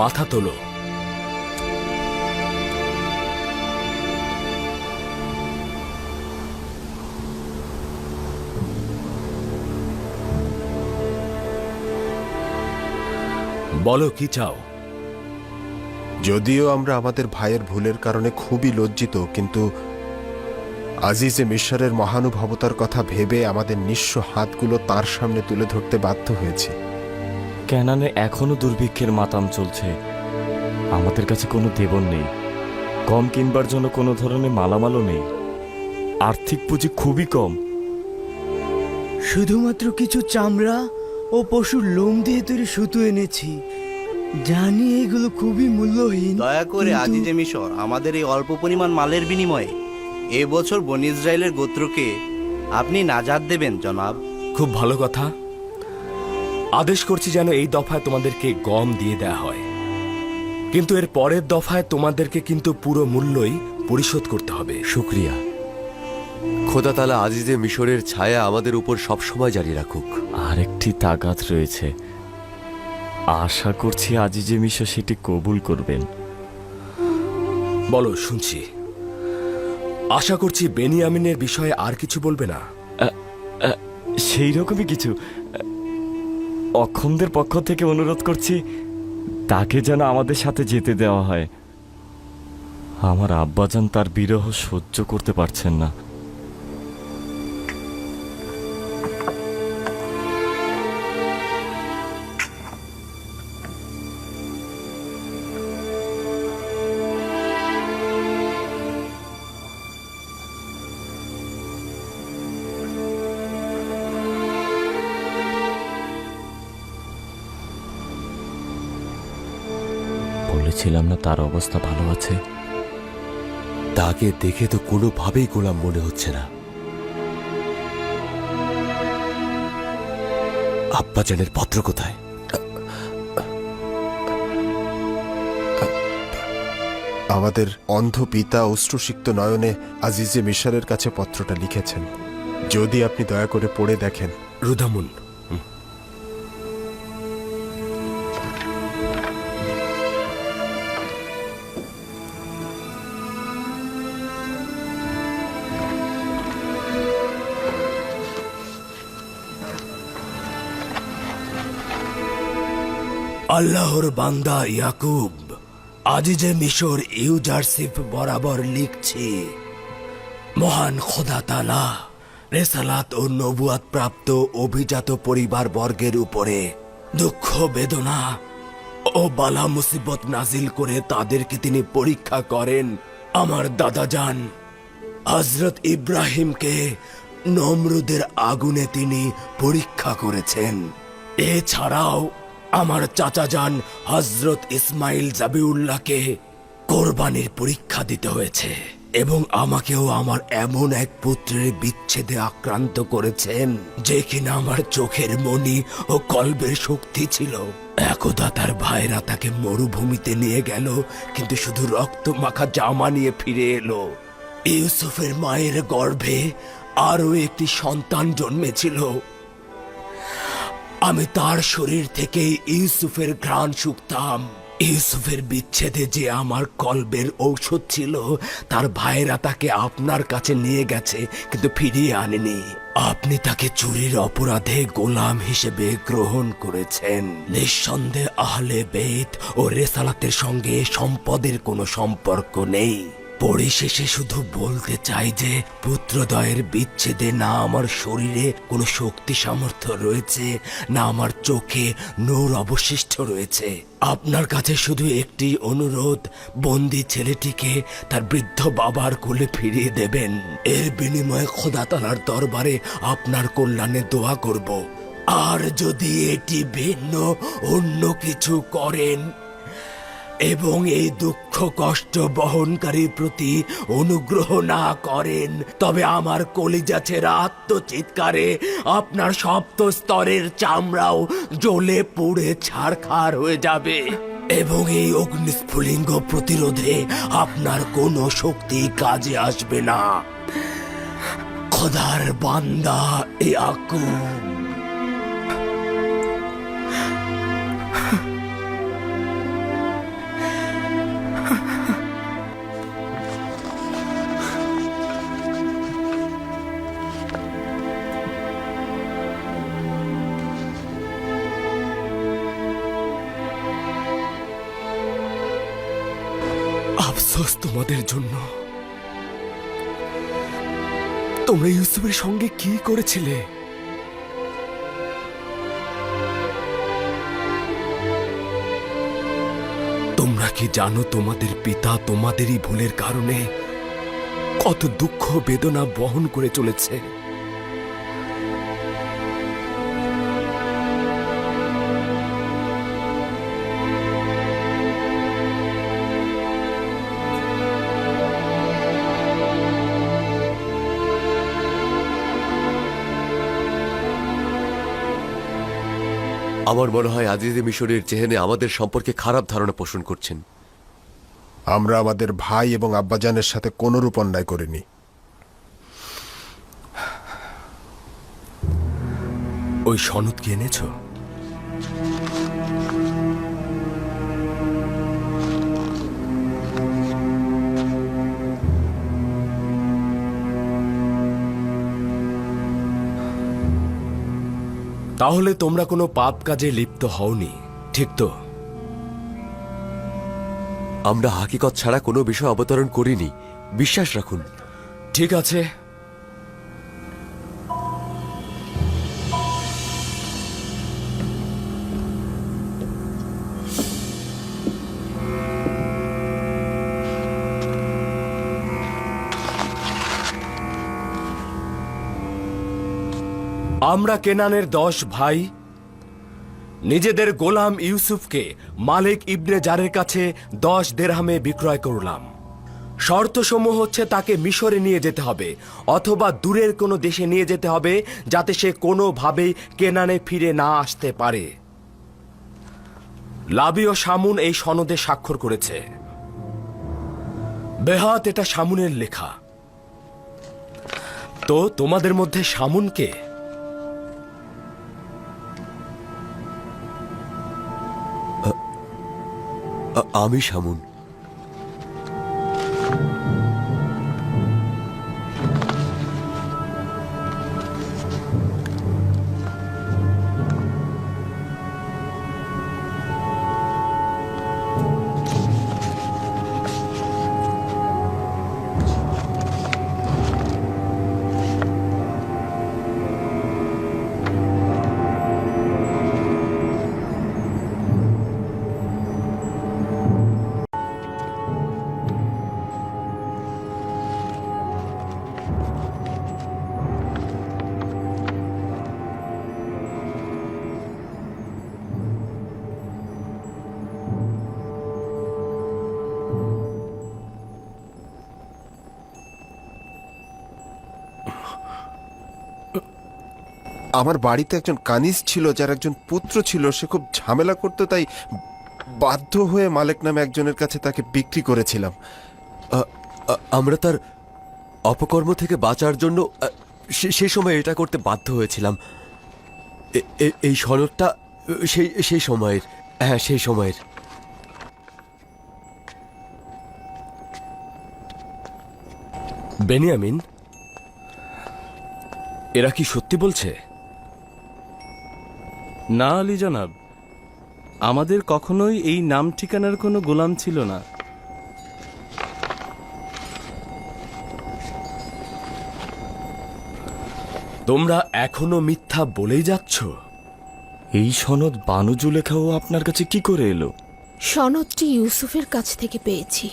মাথা তোলো। বলো, কি চাও? যদিও আমরা আমাদের ভাইয়ের ভুলের কারণে খুবই লজ্জিত, কিন্তু আজিজে মিশরের মহানুভবতার কথা ভেবে আমাদের নিঃস্ব হাতগুলো তার সামনে তুলে ধরতে বাধ্য হয়েছি। ক্যানানে এখনও দুর্ভিক্ষের মাতাম চলছে। আমাদের কাছে কোনো দেবন নেই। কম কিনবার জন্য কোনো ধরনের মালামালও নেই। আর্থিক পুঁজি খুবই কম। শুধুমাত্র কিছু চামড়া ও পশুর লোম দিয়ে তৈরি সুতো এনেছি। জানি এগুলো খুবই মূল্যহীন দয়া করে আজিজে মিশর আমাদের এই অল্প পরিমাণ মালের বিনিময়ে এবছর বন ইসরায়েলের গোত্রকে আপনি নাজাদ দেবেন জনাব। খুব ভালো কথা। আদেশ করছি যেন এই দফায় তোমাদেরকে গম দিয়ে দেয়া হয়। কিন্তু এর পরের দফায় তোমাদেরকে কিন্তু পুরো মূল্যই পরিশোধ করতে হবে। শুক্রিয়া। খোদা তালা আজিজে মিশরের ছায়া আমাদের উপর সবসময় জারি রাখুক। আরেকটি তাগাত রয়েছে। আশা করছি আজিজে মিশর সেটি কবুল করবেন। বলো শুনছি। আশা করছি বেনিয়ামিনের বিষয়ে আর কিছু বলবে না। সেই রকমই কিছু। অক্ষমদের পক্ষ থেকে অনুরোধ করছি, তাকে যেন আমাদের সাথে যেতে দেওয়া হয়। আমার আব্বাজান তার বিরহ সহ্য করতে পারছেন না। বলেছিলাম না তার অবস্থা ভালো আছে? তাকে দেখে তো কোনোভাবেই গোলাম মনে হচ্ছে না। আব্বাজানের পত্র কোথায়? আমাদের অন্ধ পিতা অশ্রুসিক্ত নয়নে আজিজে মিশরের কাছে পত্রটা লিখেছেন। যদি আপনি দয়া করে পড়ে দেখেন। রুদামুন আল্লাহর বান্দা ইয়াকুব, আজ আজিজে মিশর ইউজারশিপ বরাবর লিখছি, মহান খোদা তালা রেসালাত ও নবুয়াত প্রাপ্ত অভিজাত পরিবার বর্গের উপরে দুঃখ, বেদনা ও বালা মুসিবত নাজিল করে তাদেরকে তিনি পরীক্ষা করেন আমার দাদা যান হজরত ইব্রাহিমকে নমরুদের আগুনে তিনি পরীক্ষা করেছেন। এছাড়াও আমার চাচা যান হজরত ইসমাইল জাবিউল্লাহকে কোরবানির পরীক্ষা দিতে হয়েছে এবং আমাকেও আমার এমন এক পুত্রের বিচ্ছেদে আক্রান্ত করেছেন যে কিনা আমার চোখের মনি ও কল্পের শক্তি ছিল। একদা তার ভাইরা তাকে মরুভূমিতে নিয়ে গেল, কিন্তু শুধু রক্ত মাখা জামা নিয়ে ফিরে এলো। ইউসুফের মায়ের গর্ভে আরও একটি সন্তান জন্মেছিল। আমি তার শরীর থেকে ইউসুফের ঘ্রাণ শুকতাম। ইউসুফের বিচ্ছেদে যে আমার কলবের ঔষধ ছিল, তার ভাইরা তাকে আপনার কাছে নিয়ে গেছে, কিন্তু ফিরিয়ে আনেনি। আপনি তাকে চুরির অপরাধে গোলাম হিসেবে গ্রহণ করেছেন। নিঃসন্দেহে আহলে বেত ও রেসালাতের সঙ্গে সম্পদের কোনো সম্পর্ক নেই। পরিশেষে শুধু বলতে চাই যে পুত্রদয়ের বিচ্ছেদে না আমার শরীরে কোনো শক্তি সামর্থ্য রয়েছে, না আমার চোখে নূর অবশিষ্ট রয়েছে। আপনার কাছে শুধু একটি অনুরোধ, বন্দি ছেলেটিকে তার বৃদ্ধ বাবার কোলে ফিরিয়ে দেবেন। এর বিনিময়ে খোদা তালার দরবারে আপনার কল্যাণে দোয়া করব। আর যদি এটি ভিন্ন, অন্য কিছু করেন এবং এই দুঃখ কষ্ট বহনকারীর প্রতি অনুগ্রহ না করেন, তবে আমার কলিজা ছেড়া আত্মচিৎকারে আপনার সপ্ত স্তরের চামড়াও জ্বলে পুড়ে ছাড়খাড় হয়ে যাবে। এবং এই অগ্নিস্ফুলিঙ্গ প্রতিরোধে আপনার কোনো শক্তি কাজে আসবে না। খোদার বান্দা ইয়াকুব আফসোস তোমাদের জন্য। তোমরা ইউসুফের সঙ্গে কি করেছিলে? তোমরা কি জানো তোমাদের পিতা তোমাদেরই ভুলের কারণে কত দুঃখ বেদনা বহন করে চলেছে? আমার মনে হয় আজিজে মিশরের চেহেনে আমাদের সম্পর্কে খারাপ ধারণা পোষণ করছেন। আমরা আমাদের ভাই এবং আব্বাজানের সাথে কোনরূপ অন্যায় করিনি। ওই সনদ কি এনেছো? তাহলে তোমরা কোনো পাপ কাজে লিপ্ত হওনি ঠিক তো? আমরা হাকিকত ছাড়া কোনো বিষয় অবতরণ করিনি। বিশ্বাস রাখুন। ঠিক আছে। আমরা কেনানের দশ ভাই, নিজেদের গোলাম ইউসুফকে মালিক ইবনে জারের কাছে দশ দেরহামে বিক্রয় করলাম। শর্তসমূহ হচ্ছে তাকে মিশরে নিয়ে যেতে হবে, অথবা দূরের কোনো দেশে নিয়ে যেতে হবে, যাতে সে কোনোভাবেই কেনানে ফিরে না আসতে পারে। লাবি ও শামুন এই সনদে স্বাক্ষর করেছে। বেহাত এটা শামুনের লেখা। তো তোমাদের মধ্যে শামুনকে আমি সামুন আমার বাড়িতে একজন কানিজ ছিল, যার একজন পুত্র ছিল, সে খুব ঝামেলা করতো, তাই বাধ্য হয়ে মালিক নামে একজনের কাছে তাকে বিক্রি করেছিলাম। আমরা তার অপকর্ম থেকে বাঁচার জন্য সে- সেই সময় এটা করতে বাধ্য হয়েছিলাম। এই সনদটা সেই সেই সময়ের হ্যাঁ সেই সময়ের। বেনিয়ামিন, এরা কি সত্যি বলছে? না আলী জনাব আমাদের কখনোই এই নাম ঠিকানার কোনো গোলাম ছিল না। তোমরা এখনও মিথ্যা বলেই যাচ্ছ? এই সনদ বানু জুলেখাও আপনার কাছে কি করে এলো? সনদটি ইউসুফের কাছ থেকে পেয়েছি।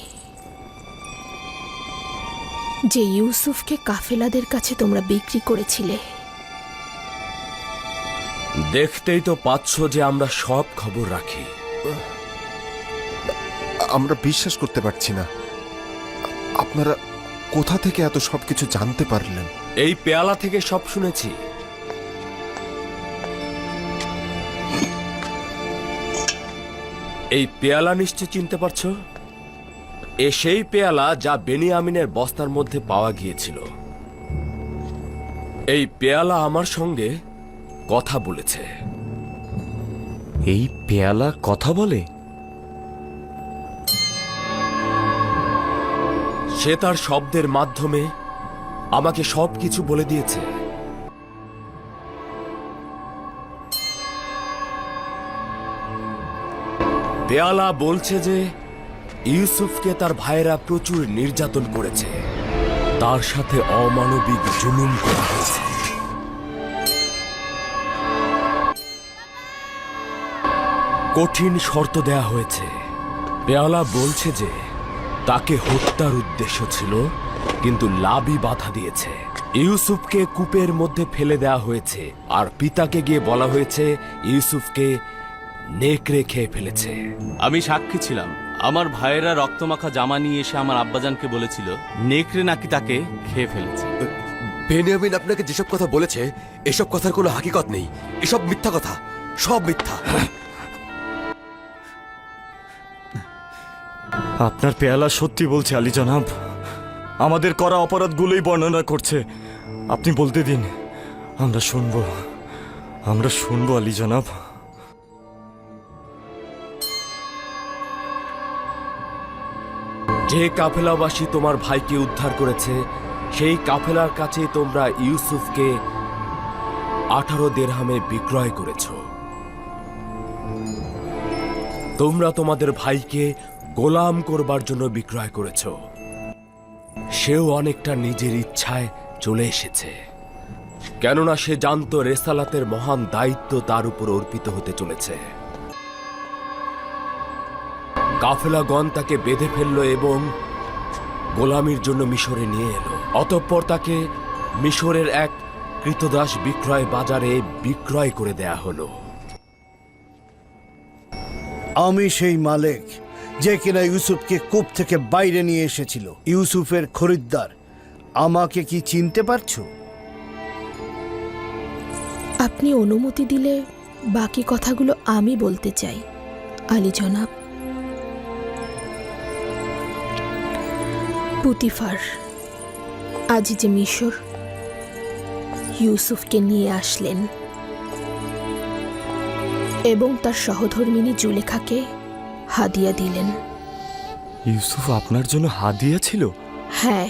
যে ইউসুফকে কাফেলাদের কাছে তোমরা বিক্রি করেছিলে দেখতেই তো পাচ্ছ যে আমরা সব খবর রাখি। আমরা বিশ্বাস করতে পারছি না। আপনারা কোথা থেকে এত সবকিছু জানতে পারলেন? এই পেয়ালা থেকে সব শুনেছি। এই পেয়ালা নিশ্চয় চিনতে পারছ? এ সেই পেয়ালা যা বেনিয়ামিনের বস্তার মধ্যে পাওয়া গিয়েছিল। এই পেয়ালা আমার সঙ্গে কথা বলেছে। এই পেয়ালা কথা বলে? সে তার শব্দের মাধ্যমে আমাকে সবকিছু বলে দিয়েছে। পেয়ালা বলছে যে, ইউসুফকে তার ভাইয়েরা প্রচুর নির্যাতন করেছে। তার সাথে অমানবিক জুলুম করা হয়েছে। কঠিন শর্ত দেয়া হয়েছে। পেয়ালা বলছে যে তাকে হত্যার উদ্দেশ্য ছিল কিন্তু লাভই বাধা দিয়েছে। ইউসুফকে কূপের মধ্যে ফেলে দেওয়া হয়েছে আর পিতাকে গিয়ে বলা হয়েছে ইউসুফকে নেকড়ে খেয়ে ফেলেছে। আমি সাক্ষী ছিলাম। আমার ভাইয়েরা রক্তমাখা জামা নিয়ে এসে আমার আব্বাজানকে বলেছিল নেকড়ে নাকি তাকে খেয়ে ফেলেছে। বেনিয়ামিন আপনাকে যেসব কথা বলেছে এসব কথার কোনো হাকিকত নেই। এসব মিথ্যা কথা। সব মিথ্যা। আপনার পেয়ালা সত্যি বলছে আলী জনাব। আমাদের করা অপরাধগুলোই বর্ণনা করছে। আপনি বলতে দিন, আমরা শুনব। আমরা শুনব আলী জনাব। যে কাফেলাবাসী তোমার ভাইকে উদ্ধার করেছে, সেই কাফেলার কাছে তোমরা ইউসুফকে আঠারো দেড়হামে বিক্রয় করেছ। তোমরা তোমাদের ভাইকে গোলাম করবার জন্য বিক্রয় করেছ। সেও অনেকটা নিজের ইচ্ছায় চলে এসেছে। কেননা সে জানতো রেসালাতের মহান দায়িত্ব তার উপর অর্পিত হতে চলেছে। কাফেলাগণ তাকে বেঁধে ফেলল এবং গোলামির জন্য মিশরে নিয়ে এলো। অতঃপর তাকে মিশরের এক কৃতদাস বিক্রয় বাজারে বিক্রয় করে দেয়া হলো। আমি সেই মালিক যে কিনা ইউসুফকে কূপ থেকে বাইরে নিয়ে এসেছিল। ইউসুফের খরিদ্দার, আমাকে কি চিনতে পারছ? আপনি অনুমতি দিলে বাকি কথাগুলো আমি বলতে চাই। আলী জনাব। পুতিফার আজ যে মিশর, ইউসুফকে নিয়ে আসলেন এবং তার সহধর্মিনী জুলেখাকে হাদিয়া দিলেন। ইউসুফ আপনার জন্য হাদিয়া ছিল? হ্যাঁ।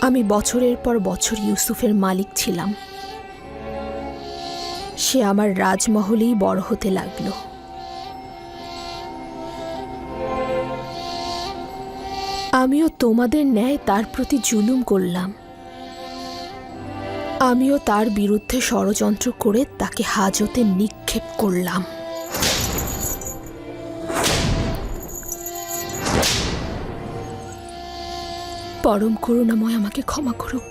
আমি বছরের পর বছর ইউসুফের মালিক ছিলাম। সে আমার রাজমহলেই বড় হতে লাগল। আমিও তোমাদের ন্যায় তার প্রতি জুলুম করলাম। আমিও তার বিরুদ্ধে ষড়যন্ত্র করে তাকে হাজতে নিক্ষেপ করলাম। পরম করুণাময় আমাকে ক্ষমা করুক।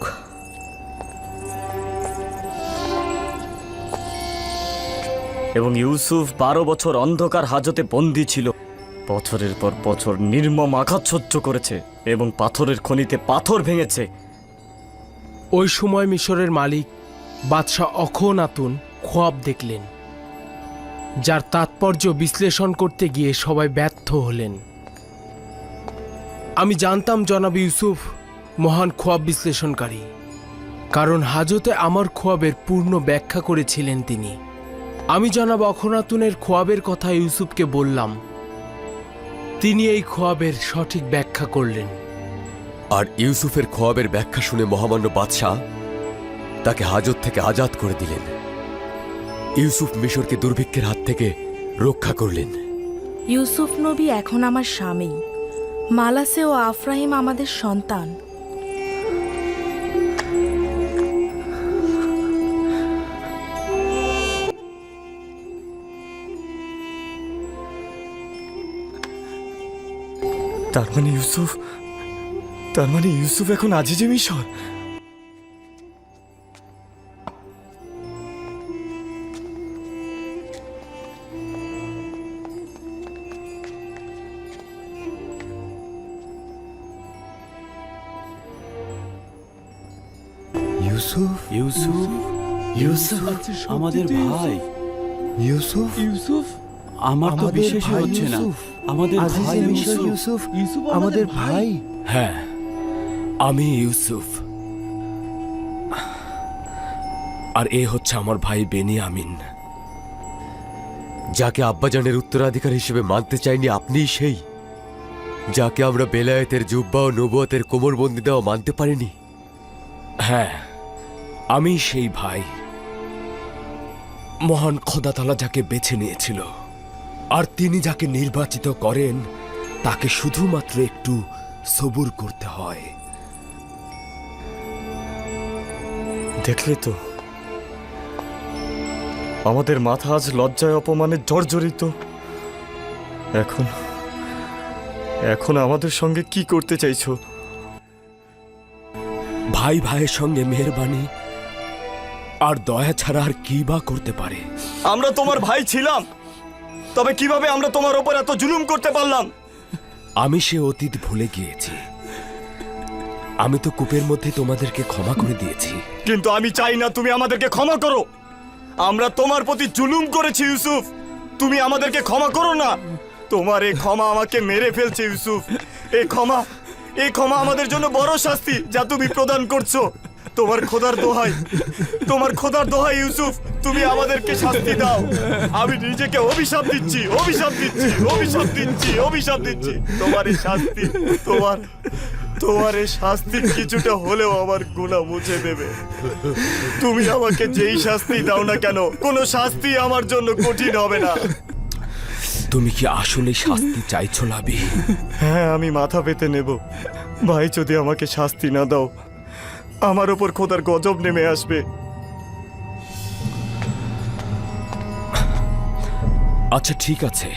এবং ইউসুফ বারো বছর অন্ধকার হাজতে বন্দী ছিল। বছরের পর বছর নির্মম আঘাত সহ্য করেছে এবং পাথরের খনিতে পাথর ভেঙেছে। ওই সময় মিশরের মালিক বাদশাহ অখনাতুন খোয়াব দেখলেন যার তাৎপর্য বিশ্লেষণ করতে গিয়ে সবাই ব্যর্থ হলেন। আমি জানতাম জনাব ইউসুফ মহান খোয়াব বিশ্লেষণকারী কারণ হাজতে আমার খোয়াবের পূর্ণ ব্যাখ্যা করেছিলেন তিনি। আমি জনাব অখনাতুনের খোয়াবের কথা ইউসুফকে বললাম। তিনি এই খোয়াবের সঠিক ব্যাখ্যা করলেন। আর ইউসুফের খোয়াবের ব্যাখ্যা শুনে মহামান্য বাদশাহ তাকে হাজত থেকে আজাদ করে দিলেন। ইউসুফ মিশরকে দুর্ভিক্ষের হাত থেকে রক্ষা করলেন। ইউসুফ নবী এখন আমার স্বামী। মালাসে ও আফ্রাহিম আমাদের সন্তান। তার মানে ইউসুফ তার মানে ইউসুফ এখন আজিজে মিশর? ইউসুফ ইউসুফ ইউসুফ আমাদের ভাই। ইউসুফ? ইউসুফ? আমার তো ভাই হচ্ছে না। আমাদের ভাই ইউসুফ। ইউসুফ আমাদের ভাই। হ্যাঁ আমি ইউসুফ। আর এ হচ্ছে আমার ভাই বেনিয়ামিন। যাকে আব্বাজানের উত্তরাধিকার হিসেবে মানতে চাইনি আপনিই সেই। যাকে আমরা বেলায়েতের জুব্বা ও নবুয়তের কোমরবন্দি দেওয়া মানতে পারিনি। হ্যাঁ আমি সেই ভাই। মহান খোদাতালা যাকে বেছে নিয়েছিল আর তিনি যাকে নির্বাচিত করেন তাকে শুধুমাত্র একটু সবুর করতে হয়। দেখলে তো আমাদের মাথা আজ লজ্জায় অপমানে জর্জরিত। এখন এখন আমাদের সঙ্গে কি করতে চাইছো? ভাই ভাইয়ের সঙ্গে মেহরবানি আর দয়া ছাড়া আর কি বা করতে পারে? আমরা তোমার ভাই ছিলাম। তবে কীভাবে আমরা তোমার ওপর এত জুলুম করতে পারলাম? আমি সে অতীত ভুলে গিয়েছি। আমি তো কূপের মধ্যে তোমাদেরকে ক্ষমা করে দিয়েছি। কিন্তু আমি চাই না তুমি আমাদেরকে ক্ষমা করো। আমরা তোমার প্রতি জুলুম করেছি ইউসুফ। তুমি আমাদেরকে ক্ষমা করো না। তোমার এই ক্ষমা আমাকে মেরে ফেলছে ইউসুফ। এই ক্ষমা এই ক্ষমা আমাদের জন্য বড় শাস্তি যা তুমি প্রদান করছ। তোমার খোদার দোহাই। তোমার খোদার দোহাই ইউসুফ। তুমি আমাদেরকে শাস্তি দাও। আমি নিজেকে অভিশাপ দিচ্ছি অভিশাপ দিচ্ছি অভিশাপ দিচ্ছি অভিশাপ দিচ্ছি। তোমার এই শাস্তি তোমার তোমার এই শাস্তি কিছুটা হলেও আমার গুণা মুছে দেবে। তুমি আমাকে যেই শাস্তি দাও না কেন কোনো শাস্তি আমার জন্য কঠিন হবে না। তুমি কি আসলে শাস্তি চাইছো লাবি? হ্যাঁ আমি মাথা পেতে নেব। ভাই যদি আমাকে শাস্তি না দাও আমার ওপর খোদার গজব নেমে আসবে। আচ্ছা ঠিক আছে।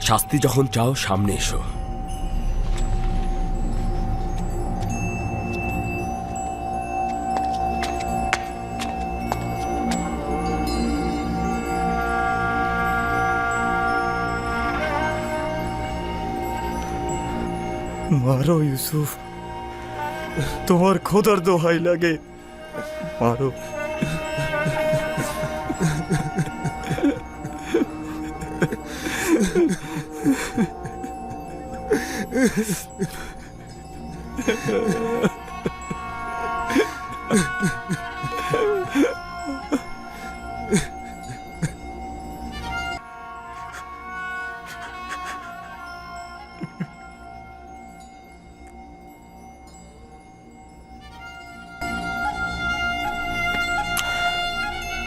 শাস্তি যখন চাও সামনে এসো। মারো ইউসুফ। তোমার খোদার দোহাই লাগে। মারো।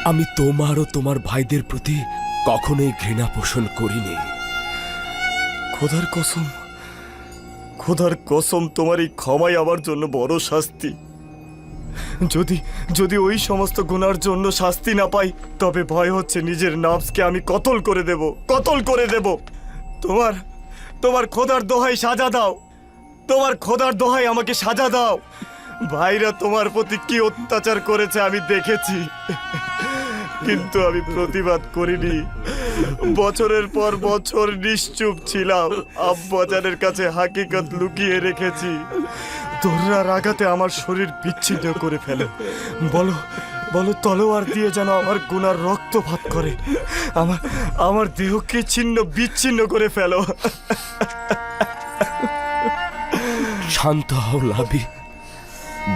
আমি তোমার ও তোমার ভাইদের প্রতি কখনোই ঘৃণা পোষণ করিনি। খোদার কসম খোদার কসম, তোমার এই ক্ষমাই আমার জন্য বড় শাস্তি। যদি যদি ওই সমস্ত গুনার জন্য শাস্তি না পাই, তবে ভয় হচ্ছে নিজের নাফসকে আমি কতল করে দেব, কতল করে দেব। তোমার তোমার খোদার দোহাই সাজা দাও। তোমার খোদার দোহাই আমাকে সাজা দাও। ভাইরা তোমার প্রতি কি অত্যাচার করেছে আমি দেখেছি। কিন্তু আমি প্রতিবাদ করিনি। বছরের পর বছর নিশ্চুপ ছিলাম। আব্বাজানের কাছে হাকিকত লুকিয়ে রেখেছি। তোররা আঘাতে আমার শরীর বিচ্ছিন্ন করে ফেলে। বলো বলো, তলোয়ার দিয়ে যেন আমার গুনার রক্তপাত করে। আমার আমার দেহকে ছিন্ন, বিচ্ছিন্ন করে ফেলো। শান্ত হও, লাবি।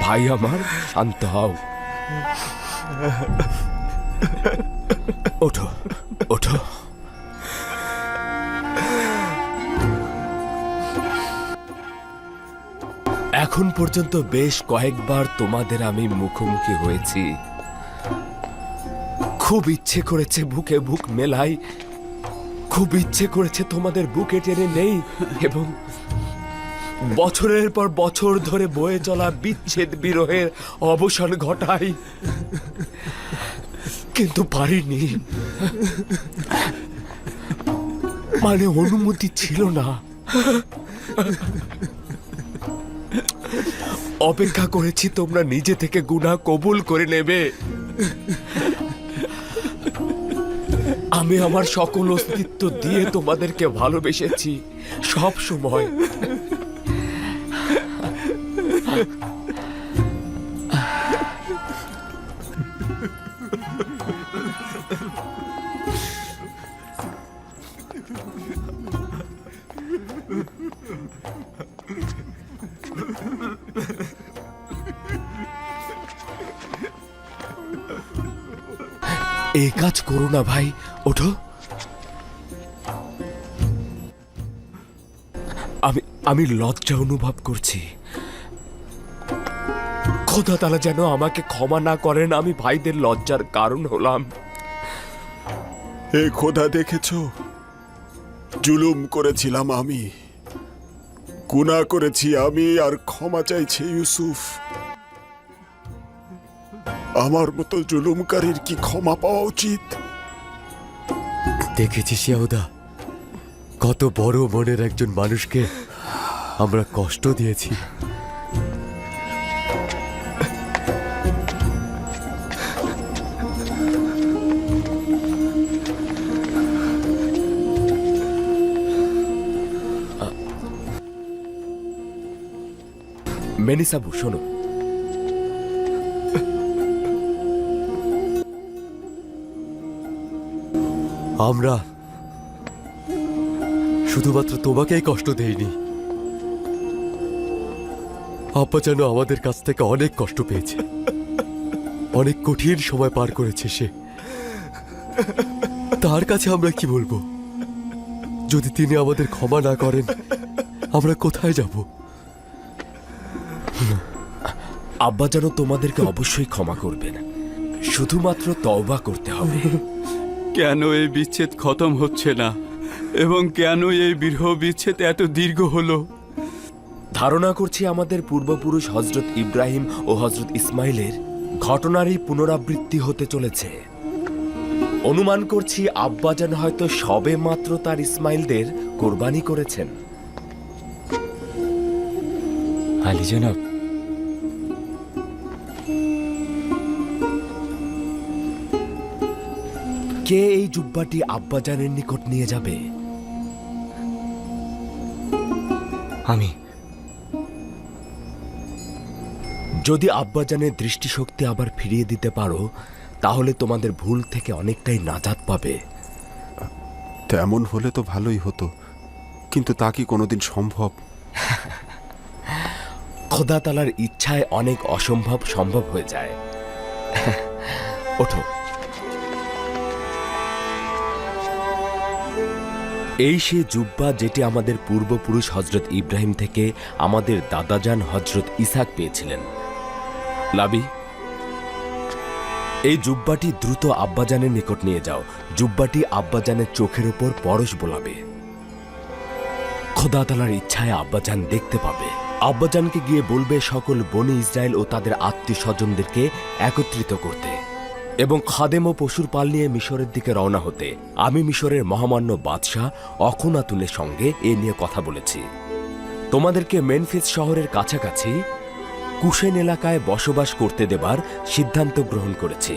ভাই আমার, শান্ত হও। ওঠো ওঠো। এখন পর্যন্ত বেশ কয়েকবার তোমাদের আমি মুখোমুখি হয়েছি। খুব ইচ্ছে করেছে বুকে বুক মেলাই। খুব ইচ্ছে করেছে তোমাদের বুকে টেনে নেই এবং বছরের পর বছর ধরে বয়ে চলা বিচ্ছেদ বিরহের অবসান ঘটাই। কিন্তু পারিনি। মানে অনুমতি ছিল না। অপেক্ষা করেছি তোমরা নিজে থেকে গুনাহ কবুল করে নেবে। আমি আমার সকল অস্তিত্ব দিয়ে তোমাদেরকে ভালোবেসেছি। সব সময়। এই কাজ করো না ভাই, ওঠো। আমি আমি লজ্জা অনুভব করছি। খোদা তালা যেন আমাকে ক্ষমা না করেন, আমি ভাইদের লজ্জার কারণ হলাম। এ খোদা, দেখেছ? জুলুম করেছিলাম আমি। গুনাহ করেছি আমি, আর ক্ষমা চাইছে ইউসুফ। আমার মতো জুলুমকারীর কি ক্ষমা পাওয়া উচিত? দেখেছিস ইয়াহুদা কত বড় মনের একজন মানুষকে আমরা কষ্ট দিয়েছি। মেনিসাবু শোনো। আমরা শুধুমাত্র তোমাকেই কষ্ট দেইনি। আপা যেন আমাদের কাছ থেকে অনেক কষ্ট পেয়েছে। অনেক কঠিন সময় পার করেছে সে। তার কাছে আমরা কি বলব? যদি তিনি আমাদের ক্ষমা না করেন, আমরা কোথায় যাব? আব্বা যেন তোমাদেরকে অবশ্যই ক্ষমা করবেন। শুধুমাত্র তওবা করতে হবে। কেন এই বিচ্ছেদ খতম হচ্ছে না? এবং কেন এই বিরহ বিচ্ছেদ এত দীর্ঘ হলো? ধারণা করছি আমাদের পূর্বপুরুষ হজরত ইব্রাহিম ও হজরত ইসমাইলের ঘটনারই পুনরাবৃত্তি হতে চলেছে। অনুমান করছি আব্বাজান হয়তো সবে মাত্র তার ইসমাইলদের কোরবানি করেছেন। আলী জনাব কে এই জুব্বাটি আব্বাজানের নিকট নিয়ে যাবে? আমি। যদি আব্বাজানের দৃষ্টিশক্তি আবার ফিরিয়ে দিতে পারো তাহলে তোমাদের ভুল থেকে অনেকটাই নাজাত পাবে। তেমন হলে তো ভালোই হতো কিন্তু তা কি কোনোদিন সম্ভব? খোদা তালার ইচ্ছায় অনেক অসম্ভব সম্ভব হয়ে যায়। ওঠো। এই সে জুব্বা যেটি আমাদের পূর্বপুরুষ হজরত ইব্রাহিম থেকে আমাদের দাদাজান হজরত ইসাক পেয়েছিলেন। লাবি, এই জুব্বাটি দ্রুত আব্বাজানের নিকট নিয়ে যাও। জুব্বাটি আব্বাজানের চোখের ওপর পরশ বোলাবে। খোদা তালার ইচ্ছায় আব্বাজান দেখতে পাবে। আব্বাজানকে গিয়ে বলবে, সকল বনি ইসরায়েল ও তাদের আত্মীয় স্বজনদেরকে একত্রিত করতে। এবং খাদেম ও পশুর পাল নিয়ে মিশরের দিকে রওনা হতে আমি মিশরের মহামান্য বাদশাহ অখুনাতুনের সঙ্গে এ নিয়ে কথা বলেছি। তোমাদেরকে মেনফিস শহরের কাছাকাছি কুশেন এলাকায় বসবাস করতে দেবার সিদ্ধান্ত গ্রহণ করেছি।